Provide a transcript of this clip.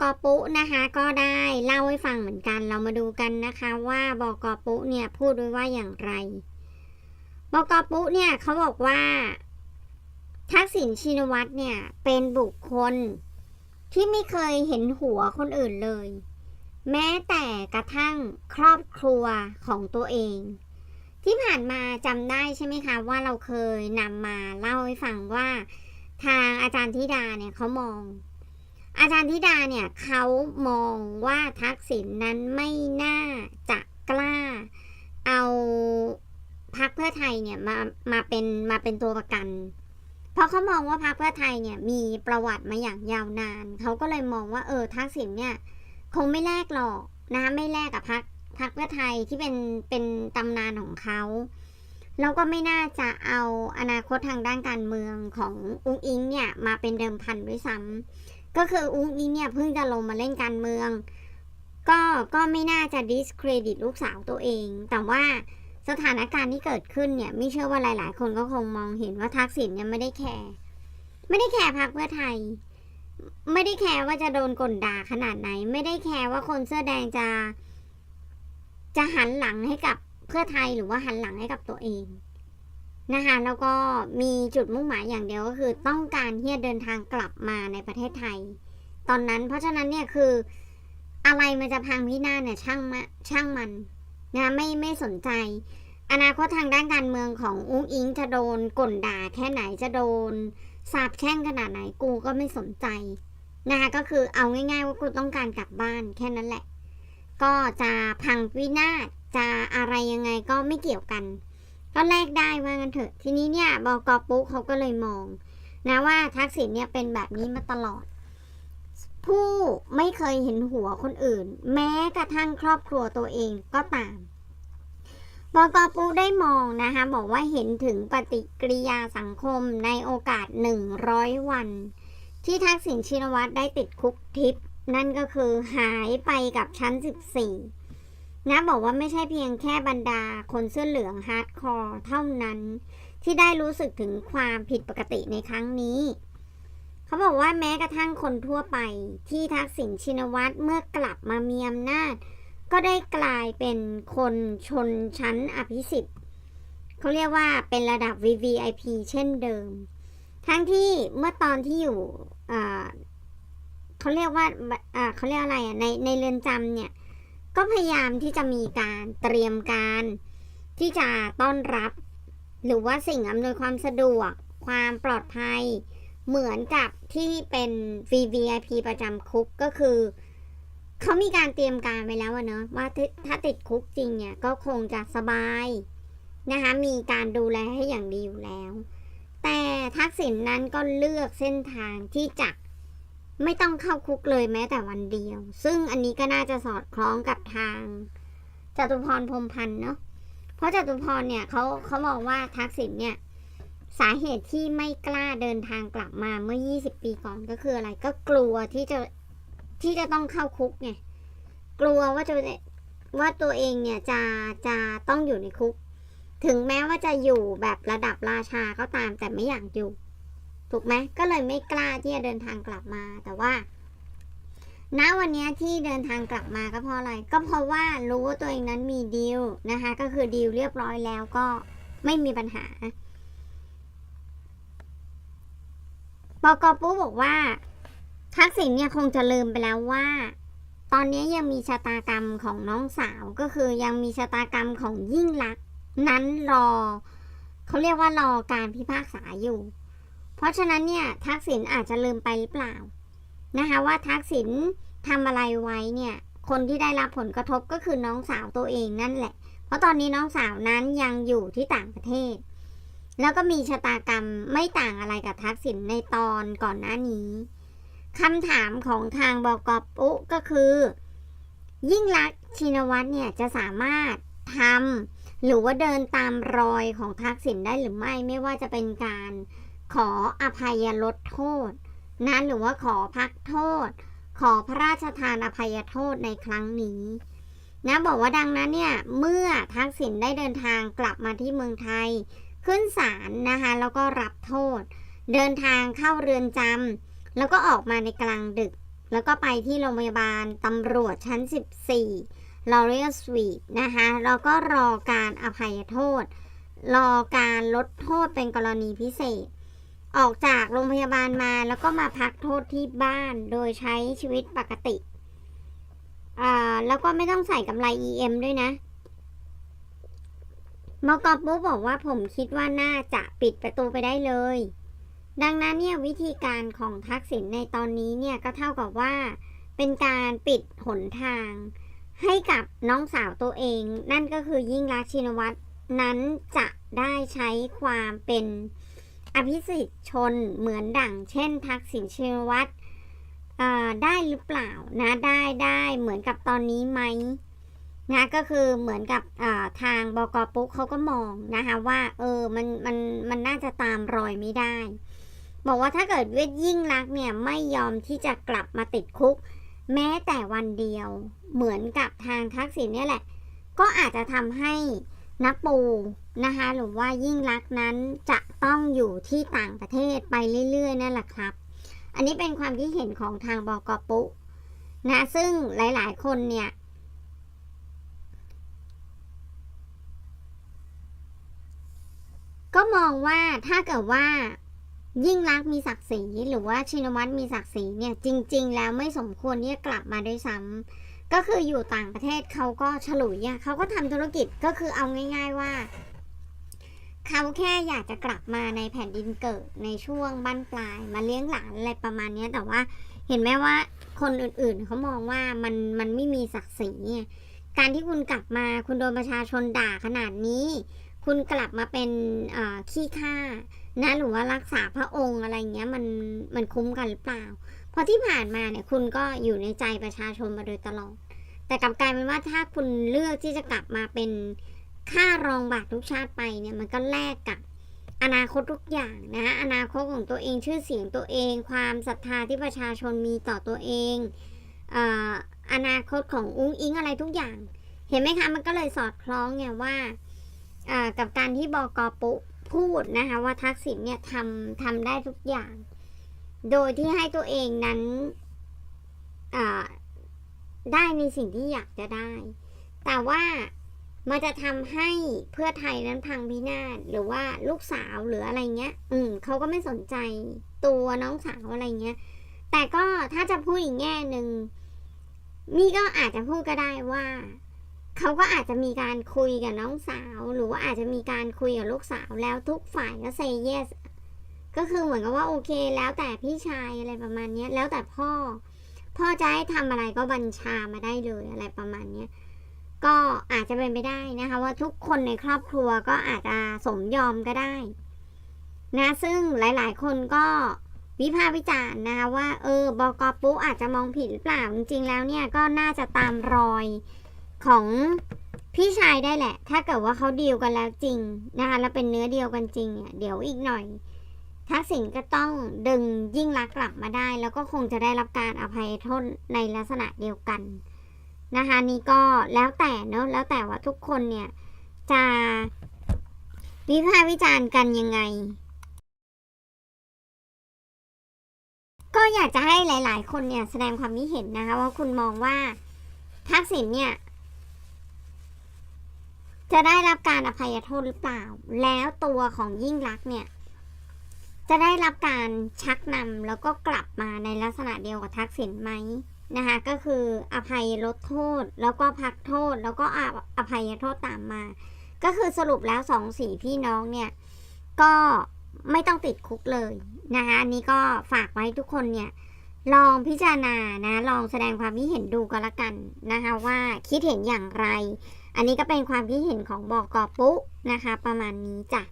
กปุนะคะก็ได้เล่าให้ฟังเหมือนกัน เรามาดูกันนะคะว่าบกปุเนี่ยพูดไว้ว่าอย่างไรบกปุเนี่ยเขาบอกว่า ทักษิณชินวัตรเนี่ยเป็นบุคคลที่ไม่เคยเห็นหัวคนอื่นเลย แม้แต่กระทั่งครอบครัวของตัวเอง ที่ผ่านมาจำได้ใช่ไหมคะว่าเราเคยนำมาเล่าให้ฟังว่า ทางอาจารย์ธิดาเนี่ยเขามอง อาจารย์ธิดาเนี่ยเขามองว่าทักษิณนนั้นไม่น่าจะกล้า เอาพรรคเพื่อไทยเนี่ยมามาเป็นมาเป็นตัวประกัน เพราะเขามองว่าพรรคเพื่อไทยเนี่ยมีประวัติมาอย่างยาวนาน เขาก็เลยมองว่าเออทักษิณเนี่ยคงไม่แลกหรอกนะไม่แลกกับพรรคพรรคเพื่อไทยที่เป็นเป็นตำนานของเขาแล้วก็ไม่น่าจะเอาอนาคตทางด้านการเมืองของอุ้งอิงเนี่ยมาเป็นเดิมพันด้วยซ้ำ ก็คืออุ้งอิงเนี่ยเพิ่งจะลงมาเล่นการเมือง ก็ก็ไม่น่าจะ discredit ลูกสาวตัวเอง แต่ว่าสถานการณ์ที่เกิดขึ้นเนี่ยไม่เชื่อว่าหลาย ๆ คนก็คงมองเห็นว่าทักษิณเนี่ยไม่ได้แคร์ไม่ได้แคร์พรรคเพื่อไทย ไม่ได้แคร์ว่าจะโดนกลด่าขนาดไหน ไม่ได้แคร์ว่าคนเสื้อแดงจะ จะหันหลังให้กับเพื่อไทยหรือว่าหันหลังให้กับตัวเอง นะคะแล้วก็มีจุดมุ่งหมายอย่างเดียวก็คือต้องการที่จะเดินทางกลับมาในประเทศไทย ตอนนั้นเพราะฉะนั้นเนี่ยคืออะไรมันจะพังพินาศเนี่ยช่างมาช่างมันนะไม่ไม่สนใจ อนาคตทางด้านการเมืองของอุ้งอิงจะโดนกลด่าแค่ไหนจะโดนสาบแช่งขนาดไหนกูก็ไม่สนใจนะคะก็คือเอาง่าย ๆ ว่ากูต้องการกลับบ้านแค่นั้นแหละ ก็จะพังวินาศจะอะไรยังไงก็ไม่เกี่ยวกัน ก็แลกได้ว่างั้นเถอะ ทีนี้เนี่ยบกปุ๊เขาก็เลยมอง นะว่าทักษิณเนี่ยเป็นแบบนี้มาตลอด ผู้ไม่เคยเห็นหัวคนอื่น แม้กระทั่งครอบครัวตัวเองก็ตามบกปูได้มองนะคะบอกว่าเห็นถึงปฏิกิริยาสังคมในโอกาส 100 วัน ที่ทักษิณชินวัตรได้ติดคุกทิพย์นั่นก็คือหายไปกับชั้น 14 นะบอกว่าไม่ใช่เพียงแค่บรรดาคนเสื้อเหลืองฮาร์ดคอร์เท่านั้น ที่ได้รู้สึกถึงความผิดปกติในครั้งนี้ เขาบอกว่าแม้กระทั่งคนทั่วไปที่ทักษิณชินวัตรเมื่อกลับมามีอำนาจ ก็ได้กลายเป็นคนชนชั้นอภิสิทธิ์เขาเรียกว่าเป็นระดับ VVIP เช่นเดิม ทั้งที่เมื่อตอนที่อยู่เขาเรียกว่าเขาเรียกอะไรในในเรือนจำเนี่ย ก็พยายามที่จะมีการเตรียมการที่จะต้อนรับ หรือว่าสิ่งอำนวยความสะดวก ความปลอดภัย เหมือนกับที่เป็น VVIP ประจำคุกก็คือเขามีการเตรียมการไปแล้วเนอะว่าถ้าถ้าติดคุกจริงเนี่ยก็คงจะสบายนะคะมีการดูแลให้อย่างดีอยู่แล้ว แต่ทักษิณนนั้นก็เลือกเส้นทางที่จะ ไม่ต้องเข้าคุกเลยแม้แต่วันเดียว ซึ่งอันนี้ก็น่าจะสอดคล้องกับทางจตุพรพรมพันธ์เนาะเพราะจตุพรเนี่ยเขาเขามองว่าทักษิณเนี่ยสาเหตุที่ไม่กล้าเดินทางกลับมาเมื่อ 20 ปีก่อนก็คืออะไรก็กลัวที่จะที่จะต้องเข้าคุกไงกลัวว่าจะว่าตัวเองเนี่ยจะจะต้องอยู่ในคุก ถึงแม้ว่าจะอยู่แบบระดับราชาก็ตามแต่ไม่อยากอยู่ ถูกไหมก็เลยไม่กล้าที่จะเดินทางกลับมาแต่ว่าณวันนี้ที่เดินทางกลับมาก็เพราะอะไร ก็เพราะว่ารู้ว่าตัวเองนั้นมีดีลนะคะ ก็คือดีลเรียบร้อยแล้วก็ไม่มีปัญหาบกปูบอกว่า ทักษิณเนี่ยคงจะลืมไปแล้วว่า ตอนนี้ยังมีชะตากรรมของน้องสาวก็คือยังมีชะตากรรมของยิ่งลักษณ์นั้นรอ เขาเรียกว่ารอการพิพากษาอยู่ เพราะฉะนั้นเนี่ยทักษิณอาจจะลืมไปหรือเปล่านะคะว่าทักษิณทำอะไรไว้เนี่ยคนที่ได้รับผลกระทบก็คือน้องสาวตัวเองนั่นแหละ เพราะตอนนี้น้องสาวนั้นยังอยู่ที่ต่างประเทศ แล้วก็มีชะตากรรมไม่ต่างอะไรกับทักษิณในตอนก่อนหน้านี้คำถามของทางบกปุก็คือ ยิ่งลักษณ์ชินวัตรเนี่ยจะสามารถทำหรือว่าเดินตามรอยของทักษิณได้หรือไม่ไม่ว่าจะเป็นการ ขออภัยลดโทษนั้นหรือว่าขอพักโทษ ขอพระราชทานอภัยโทษในครั้งนี้นะบอกว่าดังนั้นเนี่ย เมื่อทักษิณได้เดินทางกลับมาที่เมืองไทย ขึ้นศาลนะคะแล้วก็รับโทษ เดินทางเข้าเรือนจำแล้วก็ออกมาในกลางดึก แล้วก็ไปที่โรงพยาบาลตำรวจชั้น 14 l o r e l Suite นะคะแล้วก็รอการอภัยโทษ รอการลดโทษเป็นกรณีพิเศษ ออกจากโรงพยาบาลมาแล้วก็มาพักโทษที่บ้านโดยใช้ชีวิตปกติอ่าแล้วก็ไม่ต้องใส่กำไร EM ด้วยนะมกปุ๊บอกว่าผมคิดว่าน่าจะปิดประตูไปได้เลย ดังนั้นเนี่ยวิธีการของทักษิณในตอนนี้เนี่ยก็เท่ากับว่า เป็นการปิดหนทาง ให้กับน้องสาวตัวเอง นั่นก็คือยิ่งรักชินวัตรนั้นจะได้ใช้ความเป็น อภิสิทธิ์ชนเหมือนดั่ง เช่น ทักษิณชินวัตรได้หรือเปล่านะได้ได้เหมือนกับตอนนี้ไหมนะก็คือเหมือนกับทางบกปุ๊กเขาก็มองนะคะว่าเออมันมันมันน่าจะตามรอยไม่ได้ บอกว่าถ้าเกิดเวทยิ่งรักเนี่ยไม่ยอมที่จะกลับมาติดคุก แม้แต่วันเดียวเหมือนกับทางทักษิณเนี่ยแหละ ก็อาจจะทำให้นับปูนะคะหรือว่ายิ่งรักนั้นจะ ต้องอยู่ที่ต่างประเทศไปเรื่อยๆนั่นแหละครับ อันนี้เป็นความคิดเห็นของทางบกปุนะซึ่งหลายๆคนเนี่ยก็มองว่าถ้าเกิดว่ายิ่งรักมีศักดิ์ศรีหรือว่าชินวัตรมีศักดิ์ศรีเนี่ยจริง ๆ แล้วไม่สมควรที่จะกลับมาด้วยซ้ำก็คืออยู่ต่างประเทศเขาก็ฉลุยเขาก็ทำธุรกิจก็คือเอาง่าย ๆว่า เขาแค่อยากจะกลับมาในแผ่นดินเกิดในช่วงบั้นปลาย มาเลี้ยงหลานอะไรประมาณนี้แต่ว่าเห็นไหมว่าคนอื่นๆ เขามองว่ามันมันไม่มีศักดิ์ศรีการที่คุณกลับมาคุณโดนประชาชนด่าขนาดนี้ คุณกลับมาเป็นขี้ข้านะหรือว่ารักษาพระองค์อะไรเงี้ยมันมันคุ้มกันหรือเปล่า เพราะที่ผ่านมาเนี่ยคุณก็อยู่ในใจประชาชนมาโดยตลอด แต่กลับกลายเป็นว่าถ้าคุณเลือกที่จะกลับมาเป็น ค่ารองบาททุกชาติไปเนี่ยมันก็แลกกับอนาคตทุกอย่างนะอนาคตของตัวเองชื่อเสียงตัวเอง ความศรัทธาที่ประชาชนมีต่อตัวเองเอออนาคตของอุ้งอิงอะไรทุกอย่าง เห็นไหมคะมันก็เลยสอดคล้องไงว่าอ่ากับการที่บกปุพูดนะคะว่าทักษิณเนี่ยทำทำได้ทุกอย่าง โดยที่ให้ตัวเองนั้นได้ในสิ่งที่อยากจะได้ แต่ว่า มันจะทำให้เพื่อไทยนั้นพังพินาศหรือว่าลูกสาวหรืออะไรเงี้ย อืมเขาก็ไม่สนใจตัวน้องสาวอะไรเงี้ย แต่ก็ถ้าจะพูดอีกแง่หนึ่งนี่ก็อาจจะพูดก็ได้ว่าเขาก็อาจจะมีการคุยกับน้องสาว หรือว่าอาจจะมีการคุยกับลูกสาวแล้วทุกฝ่ายก็เซเยสก็คือเหมือนกับว่าโอเคแล้วแต่พี่ชายอะไรประมาณนี้แล้วแต่พ่อ พ่อจะให้ทำอะไรก็บัญชามาได้เลยอะไรประมาณนี้ ก็อาจจะเป็นไปได้นะคะ ว่าทุกคนในครอบครัวก็อาจจะสมยอมก็ได้นะซึ่งหลายๆ คนก็วิพากษ์วิจารณ์นะคะว่าเออบอกปุ๊อาจจะมองผิดหรือเปล่าจริงๆแล้วเนี่ยก็น่าจะตามรอยของพี่ชายได้แหละ ถ้าเกิดว่าเขาดีลกันแล้วจริงนะคะแล้วเป็นเนื้อเดียวกันจริงเนี่ยเดี๋ยวอีกหน่อยทักษิณก็ต้องดึงยิ่งรักกลับมาได้ แล้วก็คงจะได้รับการอภัยโทษในลักษณะเดียวกัน นะคะนี่ก็แล้วแต่เนอะแล้วแต่ว่าทุกคนเนี่ย จะวิพากษ์วิจารณ์กันยังไง ก็อยากจะให้หลาย ๆ คนเนี่ยแสดงความคิดเห็นนะคะว่าคุณมองว่าทักษิณเนี่ย จะได้รับการอภัยโทษหรือเปล่า แล้วตัวของยิ่งรักเนี่ย จะได้รับการชักนำแล้วก็กลับมาในลักษณะเดียวกับทักษิณไหม นะคะก็คืออภัยลดโทษ แล้วก็พักโทษแล้วก็ออภัยโทษตามมา ก็คือสรุปแล้วสองสี่พี่น้องเนี่ยก็ไม่ต้องติดคุกเลยนะคะอันนี้ก็ฝากไว้ทุกคนเนี่ยลองพิจารณานะลองแสดงความคิดเห็นดูก็แล้วกันนะคะว่าคิดเห็นอย่างไร อันนี้ก็เป็นความคิดเห็นของบอกอปุ๊นะคะประมาณนี้จ้ะ